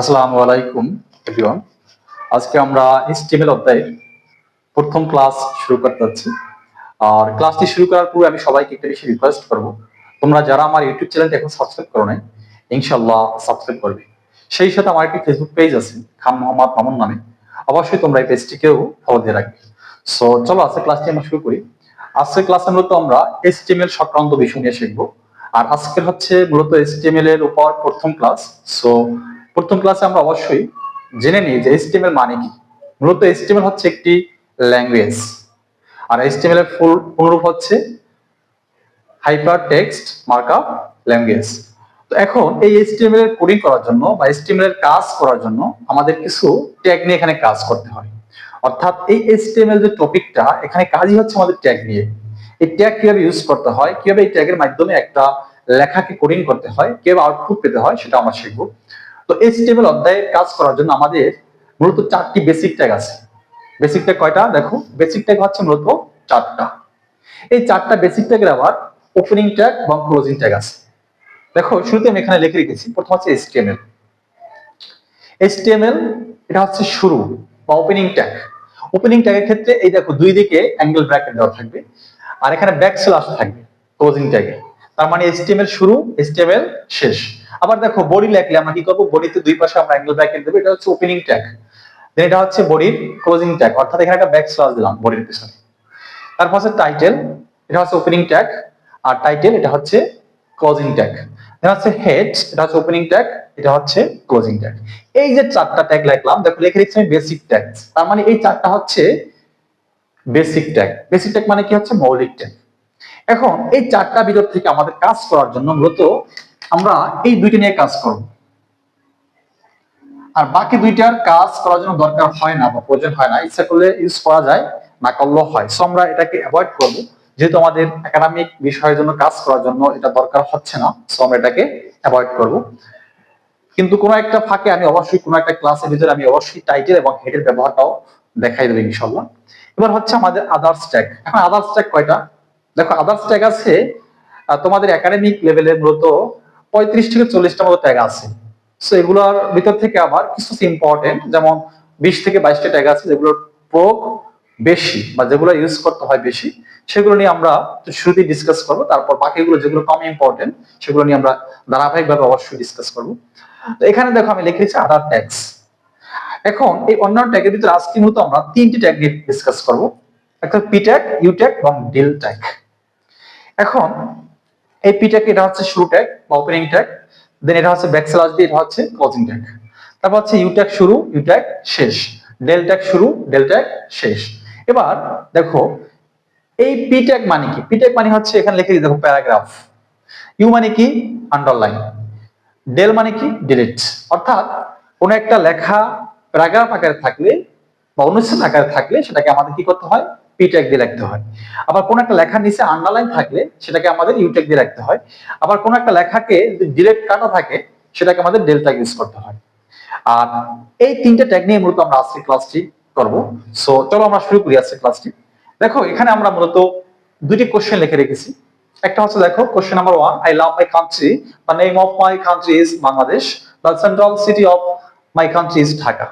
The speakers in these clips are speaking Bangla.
আসসালামু আলাইকুম এভরিওয়ান আজকে আমরা HTML অধ্যায়ের প্রথম ক্লাস শুরু করতে যাচ্ছি। আর ক্লাসটি শুরু করার পূর্বে আমি সবাইকে একটা বেশি রিকোয়েস্ট করব। তোমরা যারা আমার ইউটিউব চ্যানেলটা এখন সাবস্ক্রাইব করো নাই ইনশাল্লাহ সাবস্ক্রাইব করবে। সেই সাথে আমার একটি ফেসবুক পেজ আছে, খান মোহাম্মদ মামুন নামে। অবশ্যই তোমরা এই পেজটিকেও ফলো দিয়ে রাখবে। সো চলো আজকে ক্লাসটি আমরা শুরু করি। আজকের ক্লাসে মূলত আমরা HTML সংক্রান্ত বিষয় নিয়ে শিখব। আর আজকের হচ্ছে মূলত HTML এর উপর প্রথম ক্লাস সো প্রথম ক্লাসে আমরা অবশ্যই জেনে নিই যে HTML মানে কি। মূলত HTML হচ্ছে একটি ল্যাঙ্গুয়েজ আর HTML এর ফুল অনুরূপ হচ্ছে হাইপার টেক্সট মার্কআপ ল্যাঙ্গুয়েজ তো এখন এই HTML এর কোডিং করার জন্য বা HTML এর কাজ করার জন্য আমাদের কিছু ট্যাগ নিয়ে এখানে কাজ করতে হয়। অর্থাৎ এই HTML যে টপিকটা, এখানে কাজই হচ্ছে আমাদের ট্যাগ নিয়ে। এই ট্যাগ কীভাবে ইউজ করতে হয়, কীভাবে এই ট্যাগের মাধ্যমে একটা লেখাকে কোডিং করতে হয়, কীভাবে আউটপুট পেতে হয়, সেটা আমরা শিখব। তো HTML অধ্যায়ে কাজ করার জন্য আমাদের মূলত চারটি বেসিক ট্যাগ আছে। বেসিক ট্যাগ কয়টা? দেখো বেসিক ট্যাগ হচ্ছে মূলত চারটা। এই চারটা বেসিক ট্যাগের আবার ওপেনিং ট্যাগ এবং ক্লোজিং ট্যাগ আছে। দেখো, শুরুতে আমি এখানে লিখে রেখেছি, প্রথম হচ্ছে HTML HTML, এটা হচ্ছে শুরু বা ওপেনিং ট্যাগ ওপেনিং ট্যাগের ক্ষেত্রে এই দেখো, দুই দিকে অ্যাঙ্গেল ব্র্যাকেট দেওয়া থাকবে, আর এখানে ব্যাক স্ল্যাশ থাকবে ক্লোজিং ট্যাগে তার মানে HTML শুরু HTML শেষ। আবার দেখো, বডি লিখলে আমরা কি করব? বডিতে দুই পাশে আমরা অ্যাঙ্গেল ব্র্যাকেট দেব, এটা হচ্ছে ওপেনিং ট্যাগ দেন এটা হচ্ছে বডির ক্লোজিং ট্যাগ অর্থাৎ এখানে একটা ব্যাক স্ল্যাশ দিলাম বডির পিছনে। তারপর হচ্ছে টাইটেল এটা হচ্ছে ওপেনিং ট্যাগ আর টাইটেল এটা হচ্ছে ক্লোজিং ট্যাগ দেন হচ্ছে হেড এটা হচ্ছে ওপেনিং ট্যাগ এটা হচ্ছে ক্লোজিং ট্যাগ এই যে চারটা ট্যাগ লিখলাম, দেখো, লিখে রেখেছি আমি বেসিক ট্যাগ তার মানে এই চারটা হচ্ছে বেসিক ট্যাগ বেসিক ট্যাগ মানে কি হচ্ছে? মৌলিক ট্যাগ এখন এই চারটা ভিতর থেকে আমাদের কাজ করার জন্য মূলত আমরা এই দুইটা নিয়ে কাজ করব। আর বাকি দুইটার কাজ করার জন্য দরকার হয় না বা প্রয়োজন হয় না, ইচ্ছা করলে ইউজ করা যায়, না করলেও হয়। সো আমরা এটাকে অ্যাভয়েড করব। যেহেতু আমাদের একাডেমিক বিষয়ের জন্য কাজ করার জন্য এটা দরকার হচ্ছে না সো আমরা এটাকে অ্যাভয়েড করব। কিন্তু কোনো একটা ফাঁকে আমি অবশ্যই কোনো একটা ক্লাসের ভিতরে আমি অবশ্যই টাইটেল এবং হেডের ব্যবহারটাও দেখাই দেবো ইনশাল্লাহ এবার হচ্ছে আমাদের আদার্স ট্যাগ এখন আদার্স ট্যাগ কয়টা? দেখো আদার্স ট্যাগ আছে তোমাদের একাডেমিক লেভেলে মূলত পঁয়ত্রিশ থেকে চল্লিশটা মতো ট্যাগ আছে। সো এগুলোর ভিতর থেকে আবার কিছু ইম্পর্টেন্ট যেমন বিশ থেকে বাইশটা ট্যাগ আছে, যেগুলো প্রয়োগ বেশি বা যেগুলো ইউজ করতে হয় বেশি, সেগুলো নিয়ে আমরা শুরুতেই ডিসকাস করব। তারপর বাকিগুলো যেগুলো কম ইম্পর্টেন্ট সেগুলো নিয়ে আমরা ধারাবাহিকভাবে অবশ্যই ডিসকাস করব। এখানে দেখো, আমি লিখেছি আদার ট্যাগস এখন এই অন্যান্য ট্যাগের ভিতরে আজকে মূলত আমরা তিনটি ট্যাগ নিয়ে ডিসকাস করব। একটা পি ট্যাগ ইউ ট্যাগ এবং ডিল ট্যাগ এখন এই পি ট্যাগ এটা হচ্ছে শুরু ট্যাগ বা ওপেনিং ট্যাগ দেন এটা হচ্ছে ব্যাক স্ল্যাশ দিয়ে এটা হচ্ছে ক্লোজিং ট্যাগ তারপর হচ্ছে ইউ ট্যাগ শুরু ইউ ট্যাগ শেষ। ডেল ট্যাগ শুরু ডেল ট্যাগ শেষ। এবার দেখো, এই পি ট্যাগ মানে কি? পি ট্যাগ মানে হচ্ছে এখানে লিখে দিই, দেখো প্যারাগ্রাফ ইউ মানে কি? আন্ডারলাইন ডেল মানে কি? ডিলিট অর্থাৎ কোন একটা লেখা প্যারাগ্রাফ আকারে থাকলে বা অনুচ্ছেদ আকারে থাকলে সেটাকে আমাদের কি করতে হয়? পি দিয়ে রাখতে হয়। আবার কোন একটা লেখার নিচে আন্ডারলাইন থাকলে সেটাকে আমাদের ইউ দিয়ে রাখতে হয়। আবার কোন একটা লেখাকে ডিরেক্ট কাটা থাকে, সেটাকে আমাদের ডেল ট্যাগ ইউজ করতে হয়। আর এই তিনটা ট্যাগ নিয়ে মূলত আমরা আজকে ক্লাসটি করব। সো চলো আমরা শুরু করি আজকে ক্লাসটি দেখো, এখানে আমরা মূলত দুটি কোশ্চেন লিখে রেখেছি। একটা হচ্ছে, দেখো question number one I love my country the name of my country is Bangladesh the central city of my country is Dhaka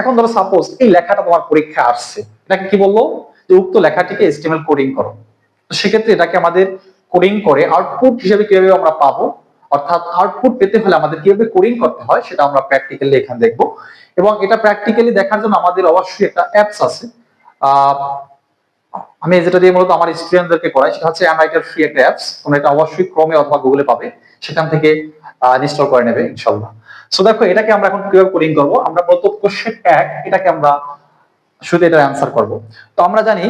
এখন ধরো সাপোজ এই লেখাটা তোমার পরীক্ষায় আসছে। এটাকে কি বলব যে উক্ত লেখাটিকে এস্টিমেল কোডিং করো। সেক্ষেত্রে এটাকে আমাদের কোডিং করে আউটপুট হিসেবে কীভাবে আমরা পাবো, অর্থাৎ আউটপুট পেতে হলে আমাদের কীভাবে কোডিং করতে হয় সেটা আমরা প্র্যাকটিক্যালি এখানে দেখব। এবং এটা প্র্যাকটিক্যালি দেখার জন্য আমাদের অবশ্যই একটা অ্যাপস আছে। আমি যেটা দিয়ে মূলত আমার স্টুডেন্টদেরকে করাই সেটা হচ্ছে অ্যামাইটার ফ্রি একটা অ্যাপস তোমরা এটা অবশ্যই ক্রমে অথবা গুগলে পাবে। সেখান থেকে ইনস্টল করে নেবে, ইনশাল্লাহ। সো দেখো, এটাকে আমরা এখন কীভাবে কোডিং করব? আমরা মূলত কোশ্চেন এক এটাকে আমরা শুধু এটা অ্যান্সার করব। তো আমরা জানি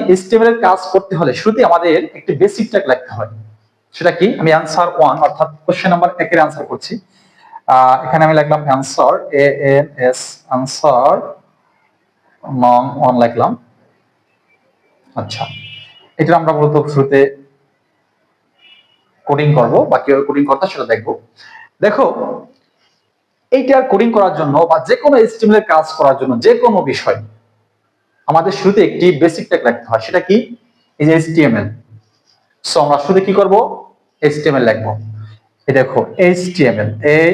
এর কাজ করতে হলে শুধু আমাদের একটি বেসিক ট্যাগ লিখতে হয়। সেটা কি? আমি অ্যান্সার ওয়ান অর্থাৎ কোশ্চেন নাম্বার একের অ্যান্সার করছি। এখানে আমি লিখলাম answer A N S answer নং ওয়ান লিখলাম। আচ্ছা এটা আমরা মূলত শুরুতে কোডিং করব বা কীভাবে কোডিং করতে সেটা দেখব। দেখো, এইটা কোডিং করার জন্য বা যে কোনো এর কাজ করার জন্য যে কোনো বিষয় আমাদের শুরুতে একটি বেসিক ট্যাগ লিখতে হয়, সেটা কি? এই যে HTML সো আমরা শুরুতে কি করব? HTML লিখব। এই দেখো, HTML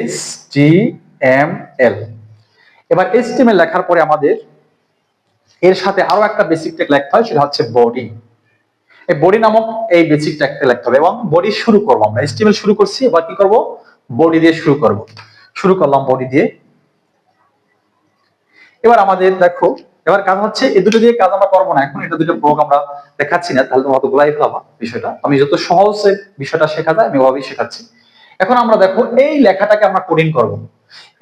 H T M L এবার এইচটিএমএল লেখার পরে আমাদের এর সাথে আরও একটা বেসিক ট্যাগ লিখতে হয়, সেটা হচ্ছে বডি এই বডি নামক এই বেসিক ট্যাগটা লিখতে হবে এবং বডি শুরু করব আমরা। এইচটিএমএল শুরু করছি, এবার কি করব? বডি দিয়ে শুরু করব। শুরু করলাম বডি দিয়ে। এবার আমাদের দেখো এবার কাজ হচ্ছে, এই দুটো দিয়ে কাজ আমরা করব না এখন, এটা দুটো প্রয়োগ আমরা দেখাচ্ছি না, তাহলে তোমরা গোলাই ফেলাবা বিষয়টা। আমি যত সহজে বিষয়টা শেখা যায়, আমি ওভাবেই শেখাচ্ছি। এখন আমরা দেখো, এই লেখাটাকে আমরা কোডিং করব।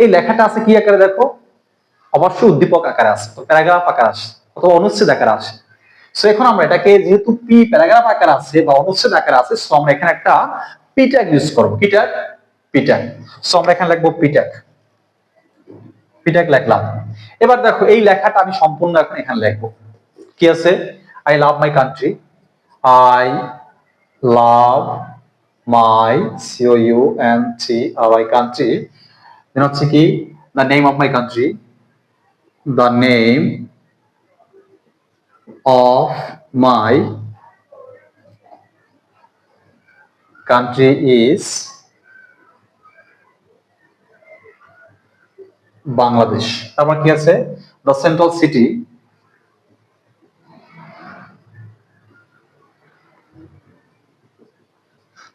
এই লেখাটা আছে কি আকারে দেখো? অবশ্যই উদ্দীপক আকারে তো প্যারাগ্রাফ আকারে আসে, অথবা অনুচ্ছেদ আকারে আসে। সো এখন আমরা এটাকে যেহেতু পি প্যারাগ্রাফ আকারে আছে বা অনুচ্ছেদ আকারে আছে সো আমরা এখানে একটা পি ট্যাগ ইউজ করব। কি ট্যাগ পি ট্যাগ সো আমরা এখানে লিখব পি ট্যাগ পি ট্যাগ লিখলাম। এবার দেখো, এই লেখাটা আমি সম্পূর্ণ এখন এখানে লিখব। কি আছে? I love my country I love my C O U N T my country then হচ্ছে কি? The name of my country the name of my country is Bangladesh. তারপর কি আছে? The central city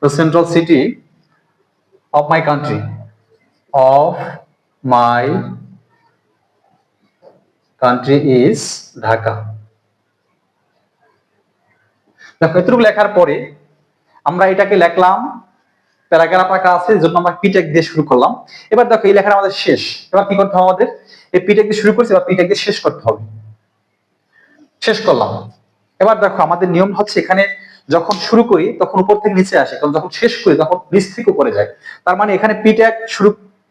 the central city of my country of my country is Dhaka দেখো, এতটুকু লেখার পরে আমরা এটাকে লিখলাম প্যারাগ্রাফ আঁকা আছে, এই আমরা পিটেক দিয়ে শুরু করলাম। এবার দেখো, এই লেখাটা আমাদের শেষ। এবার কি করতে হবে আমাদের? এই পিটেক দিয়ে শুরু করছি, এবার পিটেক দিয়ে শেষ করতে হবে। শেষ করলাম। এবার দেখো, আমাদের নিয়ম হচ্ছে এখানে যখন শুরু করি, তখন উপর থেকে নিচে আসে। কারণ যখন শেষ করি, তখন নিচ থেকে উপরে যায়। তার মানে এখানে পিট্যাগ শুরু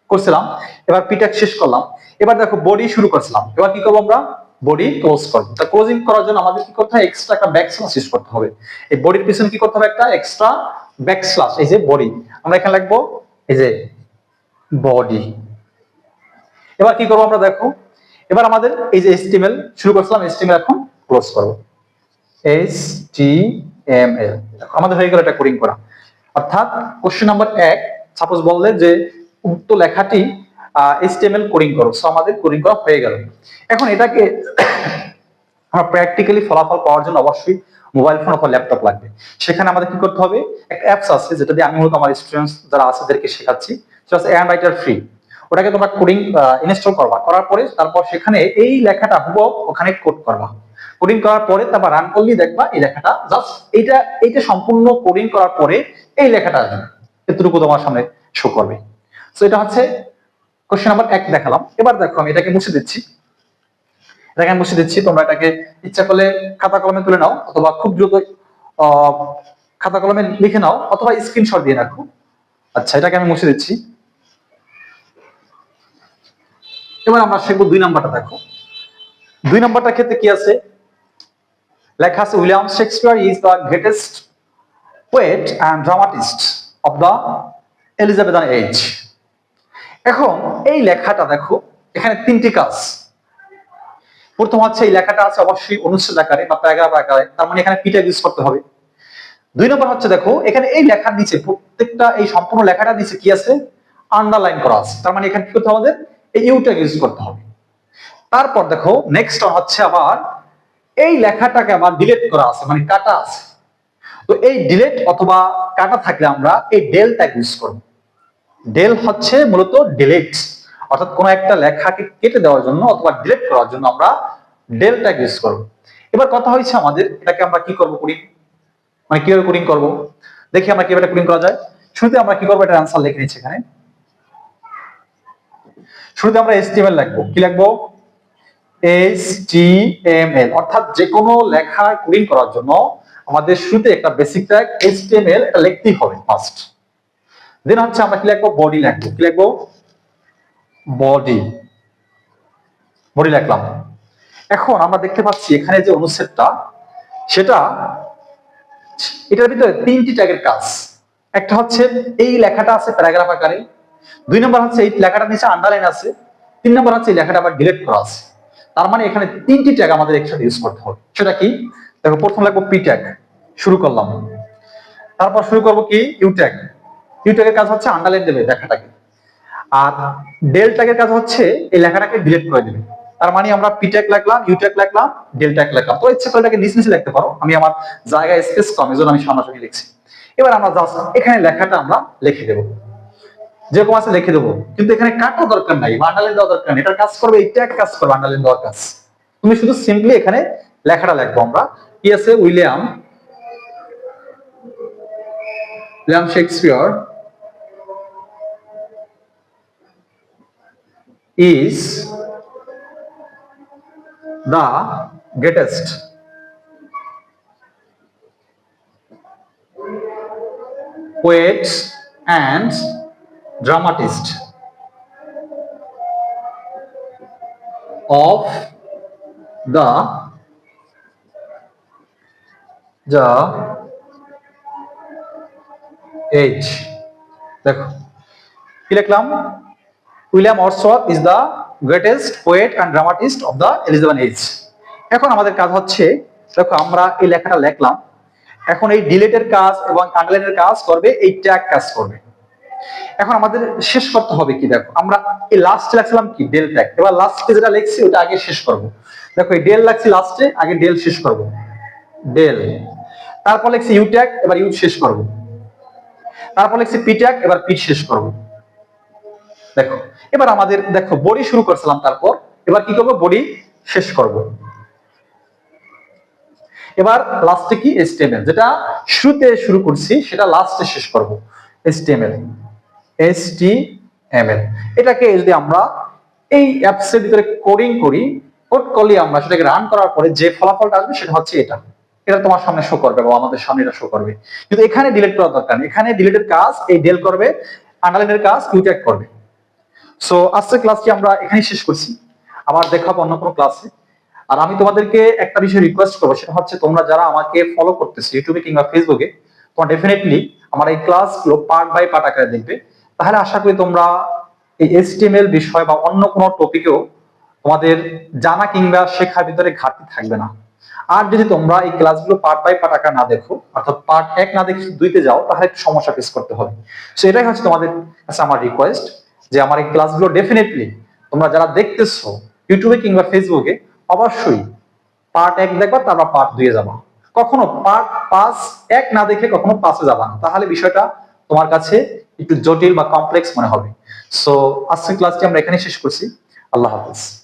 করছিলাম, এবার পিট্যাগ শেষ করলাম। এবার দেখো বডি শুরু করছিলাম। এবার কি করব আমরা? বডি ক্লোজ করব তা ক্লোজিং করার জন্য আমাদের কি করতে হবে এক্সট্রা একটা ব্যাক স্ল্যাশ ইউজ করতে হবে। এই বডির পিছনে কি করতে হবে একটা? এক্সট্রা ব্যাক স্ল্যাশ এই যে বডি আমরা এখানে লিখব এই যে বডি এবার কি করব আমরা? দেখো এবার আমাদের এই যে এস্টিমেল শুরু করছিলাম এস্টিমেল এখন ক্লোজ করব। এস টি এম এল দেখো আমাদের হয়ে গেল এটা কোডিং করা। অর্থাৎ কোশ্চেন নাম্বার এক সাপোজ বললে যে উক্ত লেখাটি এইচটিএমএল কোডিং করো। সো আমাদের কোডিং করা হয়ে গেল। এখন এটাকে আমরা প্র্যাকটিক্যালি ফলাফল পাওয়ার জন্য অবশ্যই মোবাইল ফোন অথবা ল্যাপটপ লাগবে। সেখানে আমাদের কি করতে হবে? একটা অ্যাপস আছে, যেটা দিয়ে আমি মূলত আমার স্টুডেন্টস যারা আছে তাদেরকে শেখাচ্ছি। সেটা হচ্ছে অ্যান্ড রাইটার ফ্রি ওটাকে তোমরা কোডিং ইনস্টল করবা। করার পরে তারপর সেখানে এই লেখাটা হুবহু ওখানে কোড করবা। কোডিং করার পরে তারপর রান করলেই দেখবা এই লেখাটা জাস্ট এইটা এইটা সম্পূর্ণ কোডিং করার পরে এই লেখাটা আসবে। এতটুকু তোমার সামনে শো করবে। তো এটা হচ্ছে কোশ্চেন নাম্বার এক দেখালাম। এবার দেখো আমি এটাকে মুছে দিচ্ছি। এটাকে মুছে দিচ্ছি, তোমরা এটাকে ইচ্ছা করলে খাতা কলমে তুলে নাও, অথবা খুব দ্রুত খাতা কলমে লিখে নাও, অথবা স্ক্রিনশট দিয়ে রাখো। আচ্ছা এটাকে আমি মুছে দিচ্ছি। এবার আমরা শিখব দুই নাম্বারটা, দেখো। দুই নাম্বারটার ক্ষেত্রে কি আছে? লেখা আছে William Shakespeare is the greatest poet and dramatist of the Elizabethan age এখন এই লেখাটা দেখো, এখানে তিনটি কাজ। প্রথম হচ্ছে এই লেখাটা আছে অবশ্যই অনুচ্ছেদ আকারে বা প্যারাগ্রাফ আকারে, তার মানে এখানে পিটা ইউজ করতে হবে। দুই নম্বর হচ্ছে দেখো, এখানে এই লেখার নিচে প্রত্যেকটা, এই সম্পূর্ণ লেখাটার নিচে কি আছে? আন্ডারলাইন করা আছে। তার মানে এখানে কি করতে হবে? এই ইউটা ইউজ করতে হবে। তারপর দেখো নেক্সট হচ্ছে আবার এই লেখাটাকে আবার ডিলিট করা আছে মানে কাটা আছে। তো এই ডিলিট অথবা কাটা থাকলে আমরা এই ডেল ট্যাগ ইউজ করব। ডেল হচ্ছে মূলত ডিলিট অর্থাৎ কোনো একটা লেখাকে কেটে দেওয়ার জন্য অথবা ডিলিট করার জন্য আমরা ডেল ট্যাগ ইউজ করব। এবার কথা হয়েছে আমাদের এটাকে আমরা কি করব কোডিং মানে কীভাবে কোডিং করব? দেখি আমরা কীভাবে কোডিং করা যায়। শুরুতে আমরা কি করব? এটা আনসার লিখে নিচ্ছি এখানে। শুরুতে আমরা HTML লিখব। কি লিখব? HTML, অর্থাৎ যে কোনো লেখা কোডিং করার জন্য আমাদের শুরুতে একটা বেসিক ট্যাগ এটা লিখতেই হবে ফার্স্ট দেন হচ্ছে আমরা কি লিখব? বডি লিখব। কি লিখব? বডি বডি লিখলাম। এখন আমরা দেখতে পাচ্ছি এখানে যে অনুচ্ছেদটা, সেটা এটার ভিতরে তিনটি ট্যাগের কাজ। একটা হচ্ছে এই লেখাটা আছে প্যারাগ্রাফ আকারে। দুই নম্বর হচ্ছে এই লেখাটা নিচে আন্ডারলাইন আছে। তিন নম্বর হচ্ছে এই লেখাটা আবার ডিলিট করা আছে। তার মানে এখানে তিনটি ট্যাগ আমাদের একসাথে ইউজ করতে হবে। সেটা কি? দেখো, প্রথম লিখব পি ট্যাগ শুরু করলাম। তারপর শুরু করব কি? ইউ ট্যাগ ইউ ট্যাগের কাজ হচ্ছে আন্ডারলাইন দেবে লেখাটাকে। আর কাজ হচ্ছে এই লেখাটাকে করে দেবে। তার মানে আমরা তো করে নিচ লিখতে পারো। আমি আমার স্পেস কম এজন্য আমি সামনাসামনি লিখছি। এবার আমরা জাস্ট এখানে লেখাটা আমরা লিখে দেবো। যেরকম আছে লিখে দেবো। কিন্তু এখানে কাটা দরকার নাই আন্ডারলাইন দেওয়া দরকার নেই। এটার কাজ করবে, এই ট্যাগ কাজ করবে আন্ডারলাইন দেওয়ার কাজ। তুমি শুধু সিম্পলি এখানে লেখাটা লিখব আমরা। আছে William William Shakespeare is the greatest poet and dramatist of the the age দেখো কি লিখলাম William Wordsworth is the greatest poet and dramatist of the Elizabeth age এখন আমাদের কাজ হচ্ছে, দেখো আমরা এই লেখাটা লিখলাম। এখন এই ডিলেটের কাজ এবং আন্ডারলাইনের কাজ করবে এই ট্যাগ কাজ করবে। এখন আমাদের শেষ করতে হবে কি, দেখো, আমরা এই লাস্টে লিখছিলাম কি ডেল ট্যাগ এবার লাস্টে যেটা লিখছি, ওটা আগে শেষ করব। দেখো, এই ডেল লাগছি লাস্টে আগে ডেল শেষ করব। ডেল তারপর লিখছি ইউ ট্যাগ এবার ইউ শেষ করব। তারপর লিখছি পি ট্যাগ এবার পি শেষ করব। দেখো, এবার আমাদের, দেখো, বডি শুরু করছিলাম তারপর, এবার কি করব? বডি শেষ করব। এবার লাস্টে কি? এসটিএমএল যেটা শুরুতে শুরু করছি, সেটা লাস্টে শেষ করব। এসটিএমএল এসটিএমএল এটাকে যদি আমরা এই অ্যাপস এর ভিতরে কোডিং করি কোড করলে আমরা সেটাকে রান করার পরে যে ফলাফলটা আসবে, সেটা হচ্ছে এটা। এটা তোমার সামনে শো করবে বা আমাদের সামনে এটা শো করবে। কিন্তু এখানে ডিলিট করার দরকার এখানে ডিলিটের কাজ, এই ডেল করবে আন্ডারলাইনের কাজ ইউট্যাগ করবে। সো আজকের ক্লাসটি আমরা এখানেই শেষ করছি। আবার দেখাবো অন্য কোনো ক্লাসে আর আমি তোমাদেরকে একটা বিষয় রিকোয়েস্ট করব, সেটা হচ্ছে তোমরা যারা আমাকে ফলো করতেছো ইউটিউবে কিংবা ফেসবুকে তোমরা ডেফিনেটলি আমার এই ক্লাসগুলো পার্ট বাই পার্ট আকারে দেখবে। তাহলে আশা করি তোমরা এই এসটিএমএল বিষয় বা অন্য কোনো টপিকেও তোমাদের জানা কিংবা শেখার ভিতরে ঘাটতি থাকবে না। আর যদি তোমরা এই ক্লাসগুলো পার্ট বাই পার্ট আকার না দেখো, অর্থাৎ পার্ট এক না দেখে দুইতে যাও, তাহলে একটু সমস্যা ফেস করতে হবে। সো এটাই হচ্ছে তোমাদের কাছে আমার রিকোয়েস্ট যে আমার এই ক্লাসগুলো ডেফিনেটলি তোমরা যারা দেখতেছো ইউটিউবে কিংবা ফেসবুকে অবশ্যই পার্ট এক দেখবা, তারপর পার্ট দুয়ে যাবা। কখনো পার্ট পাঁচ, এক না দেখে কখনো পাঁচে যাবা না। তাহলে বিষয়টা তোমার কাছে একটু জটিল বা কমপ্লেক্স মনে হবে। সো আজকের ক্লাসটি আমরা এখানে শেষ করছি। আল্লাহ হাফিজ।